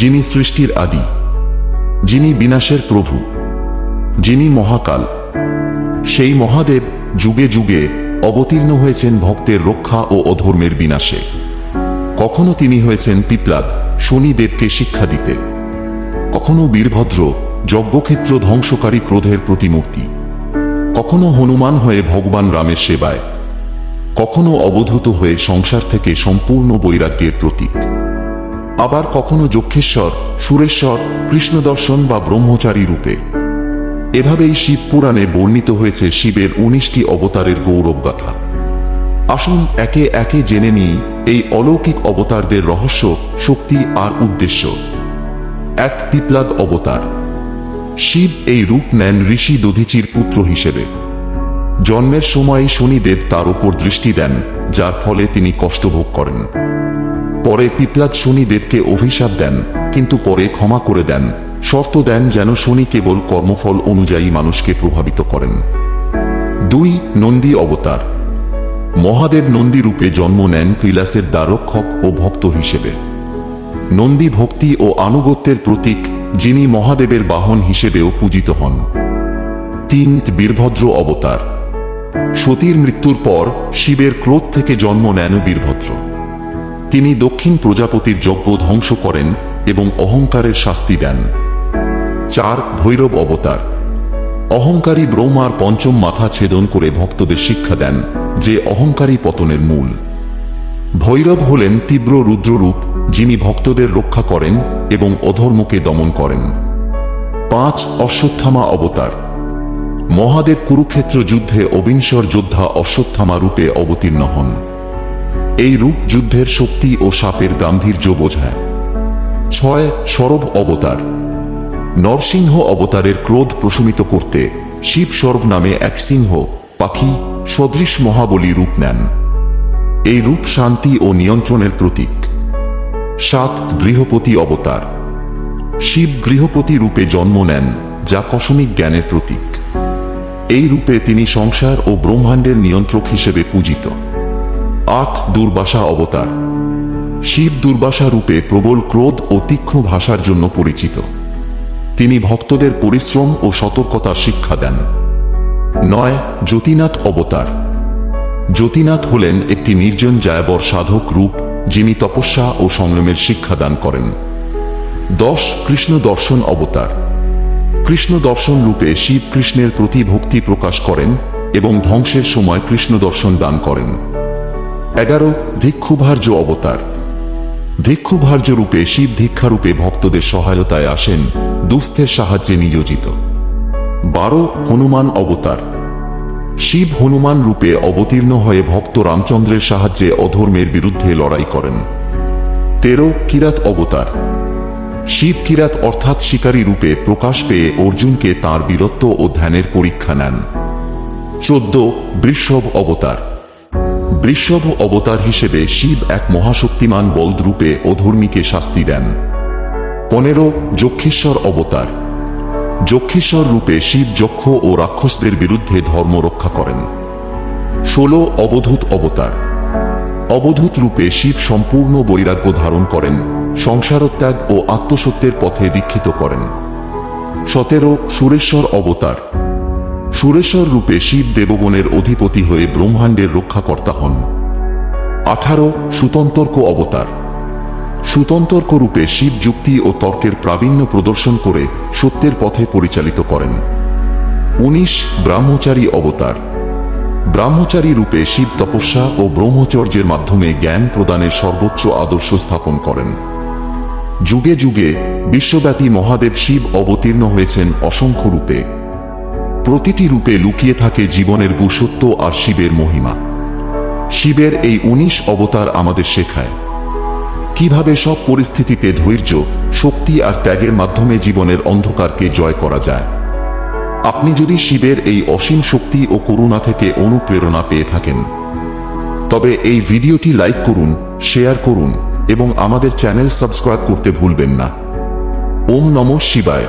যিনি সৃষ্টির আদি, যিনি বিনাশের প্রভু, যিনি মহাকাল, সেই মহাদেব যুগে যুগে অবতীর্ণ হয়েছেন ভক্তের রক্ষা ও অধর্মের বিনাশে। কখনো তিনি হয়েছেন পিপলাদ শনিদেবকে শিক্ষা দিতে। কখনো বীরভদ্র, যজ্ঞক্ষেত্র ধ্বংসকারী ক্রোধের প্রতিমূর্তি। কখনো হনুমান হয়ে ভগবান রামের সেবায়। কখনো অবধূত হয়ে সংসার থেকে সম্পূর্ণ বৈরাগ্যের প্রতীক। আবার কখনো যক্ষেশ্বর, সুরেশ্বর, কৃষ্ণদর্শন বা ব্রহ্মচারী রূপে। এভাবেই শিব পুরাণে বর্ণিত হয়েছে শিবের উনিশটি অবতারের গৌরব গৌরবগাথা। আসুন একে একে জেনে নিই এই অলৌকিক অবতারদের রহস্য, শক্তি আর উদ্দেশ্য। এক পিপলাদ অবতার। শিব এই রূপ নেন ঋষি দধিচির পুত্র হিসেবে। জন্মের সময় শনিদেব তার উপর দৃষ্টি দেন, যার ফলে তিনি কষ্টভোগ করেন। পরে পিপলাদ শনিদেবকে অভিশাপ দেন, কিন্তু পরে ক্ষমা করে দেন। শর্ত দেন যেন শনি কেবল কর্মফল অনুযায়ী মানুষকে প্রভাবিত করেন। দুই, নন্দী অবতার। মহাদেব নন্দী রূপে জন্ম নেন কৈলাসের দ্বারক্ষক ও ভক্ত হিসেবে। নন্দী ভক্তি ও আনুগত্যের প্রতীক, যিনি মহাদেবের বাহন হিসেবেও পূজিত হন। তিন, বীরভদ্র অবতার। সতীর মৃত্যুর পর শিবের ক্রোধ থেকে জন্ম নেন বীরভদ্র। তিনি দক্ষিণ প্রজাপতির যজ্ঞ ধ্বংস করেন এবং অহংকারের শাস্তি দেন। চার ভৈরব অবতার। অহংকারী ব্রহ্মার পঞ্চম মাথা ছেদন করে ভক্তদের শিক্ষা দেন যে অহংকারী পতনের মূল। ভৈরব হলেন তীব্র রুদ্ররূপ, যিনি ভক্তদের রক্ষা করেন এবং অধর্মকে দমন করেন। পাঁচ অশ্বত্থামা অবতার। মহাদেব কুরুক্ষেত্র যুদ্ধে অবিংশর যোদ্ধা অশ্বত্থামা রূপে অবতীর্ণ হন। এই রূপ যুদ্ধের শক্তি ও সাপের গাম্ভীর্য বোঝায়। ছয় সরব অবতার। নরসিংহ অবতারের ক্রোধ প্রশমিত করতে শিব সর্ব নামে এক সিংহ, পাখি, সদৃশ মহাবলী রূপ নেন। এই রূপ শান্তি ও নিয়ন্ত্রণের প্রতীক। সাত গৃহপতি অবতার। শিব গৃহপতি রূপে জন্ম নেন, যা কসমিক জ্ঞানের প্রতীক। এই রূপে তিনি সংসার ও ব্রহ্মাণ্ডের নিয়ন্ত্রক হিসেবে পূজিত। আট দুর্বাসা অবতার। শিব দুর্বাসা রূপে প্রবল ক্রোধ ও তীক্ষ্ণ ভাষার জন্য পরিচিত। তিনি ভক্তদের পরিশ্রম ও সতর্কতার শিক্ষা দেন। নয়, জ্যোতিনাথ অবতার। জ্যোতিনাথ হলেন একটি নির্জন জায়বর সাধক রূপ যিনি তপস্যা ও সংযমের শিক্ষা দান করেন। দশ, কৃষ্ণ দর্শন অবতার। কৃষ্ণ দর্শন রূপে শিব কৃষ্ণের প্রতি ভক্তি প্রকাশ করেন এবং ধ্বংসের সময় কৃষ্ণ দর্শন দান করেন। এগারো ভিক্ষুভার্য অবতার। ভিক্ষুভার্য রূপে শিব ভিক্ষারূপে ভক্তদের সহায়তায় আসেন দুস্থের সাহায্যে নিয়োজিত। বারো হনুমান অবতার। শিব হনুমান রূপে অবতীর্ণ হয়ে ভক্ত রামচন্দ্রের সাহায্যে অধর্মের বিরুদ্ধে লড়াই করেন। তেরো কিরাত অবতার। শিব কিরাত অর্থাৎ শিকারী রূপে প্রকাশ পেয়ে অর্জুনকে তার বীরত্ব ও ধ্যানের পরীক্ষা নেন। চোদ্দ বৃষভ অবতার। বৃষভ অবতার হিসেবে শিব এক মহাশক্তিমান বলদ্রূপে অধর্মীকে শাস্তি দেন। পনেরো, যক্ষেশ্বর অবতার। যক্ষেশ্বর রূপে শিব যক্ষ ও রাক্ষসদের বিরুদ্ধে ধর্ম রক্ষা করেন। ষোলো, অবধূত অবতার। অবধূত রূপে শিব সম্পূর্ণ বৈরাগ্য ধারণ করেন, সংসারত্যাগ ও আত্মসত্যের পথে দীক্ষিত করেন। সতেরো, সুরেশ্বর অবতার। সুরেশ্বর রূপে শিব দেবগণের অধিপতি হয়ে ব্রহ্মাণ্ডের রক্ষাকর্তা হন। আঠারো, সুতন্তর্ক অবতার। সুতন্তর্ক রূপে শিব যুক্তি ও তর্কের প্রাবীণ্য প্রদর্শন করে সত্যের পথে পরিচালিত করেন। উনিশ, ব্রাহ্মচারী অবতার। ব্রাহ্মচারী রূপে শিব তপস্যা ও ব্রহ্মচর্যের মাধ্যমে জ্ঞান প্রদানের সর্বোচ্চ আদর্শ স্থাপন করেন। যুগে যুগে বিশ্বব্যাপী মহাদেব শিব অবতীর্ণ হয়েছেন অসংখ্য রূপে। প্রতিটি রূপে লুকিয়ে থাকে জীবনের গুসত্ব আর শিবের মহিমা। শিবের এই উনিশ অবতার আমাদের শেখায়। কীভাবে সব পরিস্থিতিতে ধৈর্য, শক্তি আর ত্যাগের মাধ্যমে জীবনের অন্ধকারকে জয় করা যায়। আপনি যদি শিবের এই অসীম শক্তি ও করুণা থেকে অনুপ্রেরণা পেয়ে থাকেন, তবে এই ভিডিওটি লাইক করুন, শেয়ার করুন এবং আমাদের চ্যানেল সাবস্ক্রাইব করতে ভুলবেন না। ওম নমঃ শিবায়।